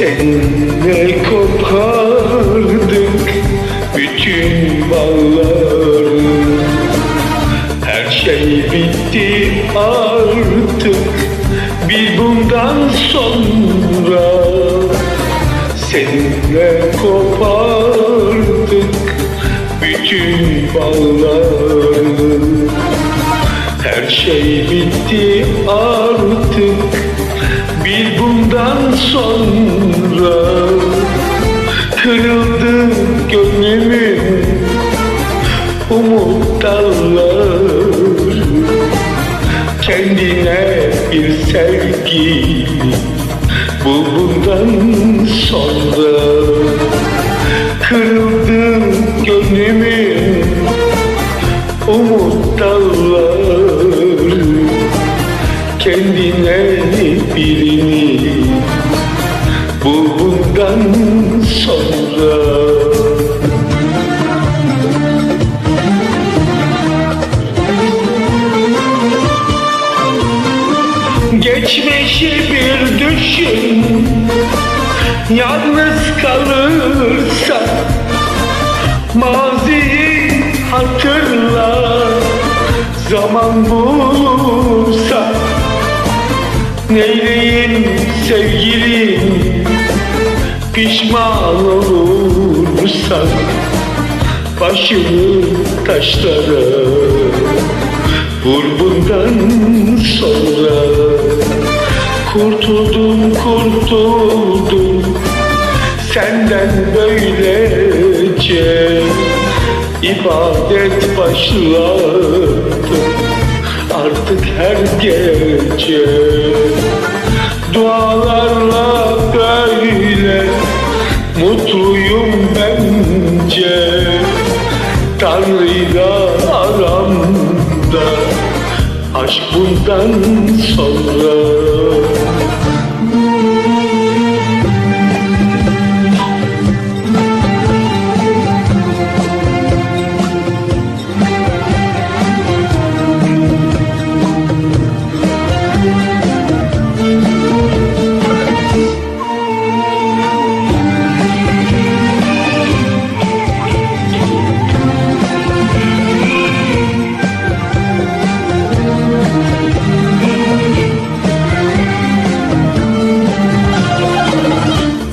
Seninle kopardık bütün bağları Her şey bitti artık bir bundan sonra Seninle kopardık bütün bağları Her şey bitti artık bir bundan sonra Kırıldı gönlümün umut dalları. Kendine bir sevgi bul bundan sonra. Kırıldı gönlümün umut dalları Kendine birini bul bundan sonra. Geçmişi bir düşün Yalnız kalırsa Maziyi hatırla Zaman bulursa Neyleyim sevgilim? Pişman olursan Başını taşlara Vur bundan sonra Kurtuldum kurtuldum. Senden böylece ibadet başladı Artık her gece. Dualarla böyle Mutluyum bence. Tanrı'yla aramda Aşk bundan sonra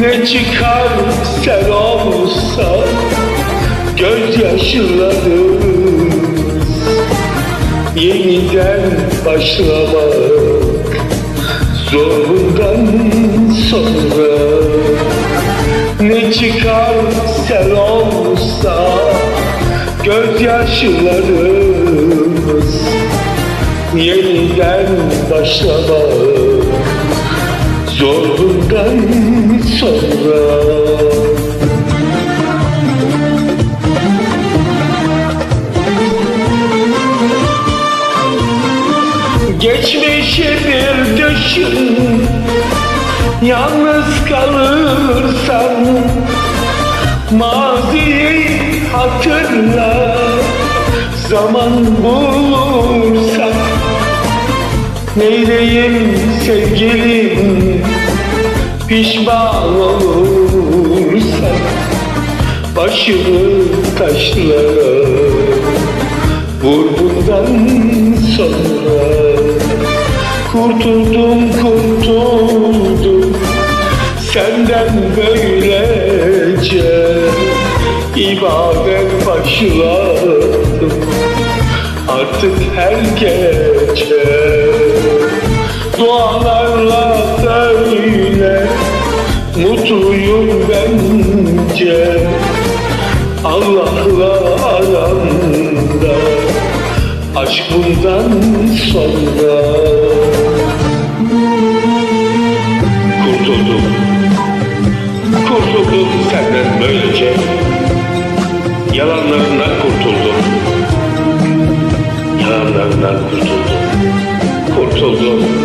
Ne çıkar sel olsa gözyaşlarımız Yeniden başlamak zor bundan sonra. Ne çıkar sel olsa gözyaşlarımız yeniden başlamak bundan sonra. Geçmişi bir düşün Yalnız kalırsan Maziyi hatırla. Zaman bulursa Neyleyim sevgilim Pişman olursa Başımı taşlara Vur bundan sonra Kurtuldum kurtuldum. Senden böylece ibadet başladım. Artık her gece Dualarla böyle mutluyum bence Allah'la aramda Aşk bundan sonra. Kurtuldum. Kurtuldum senden böylece. Yalanlarından kurtuldum. Yalanlarından kurtuldum. Kurtuldum.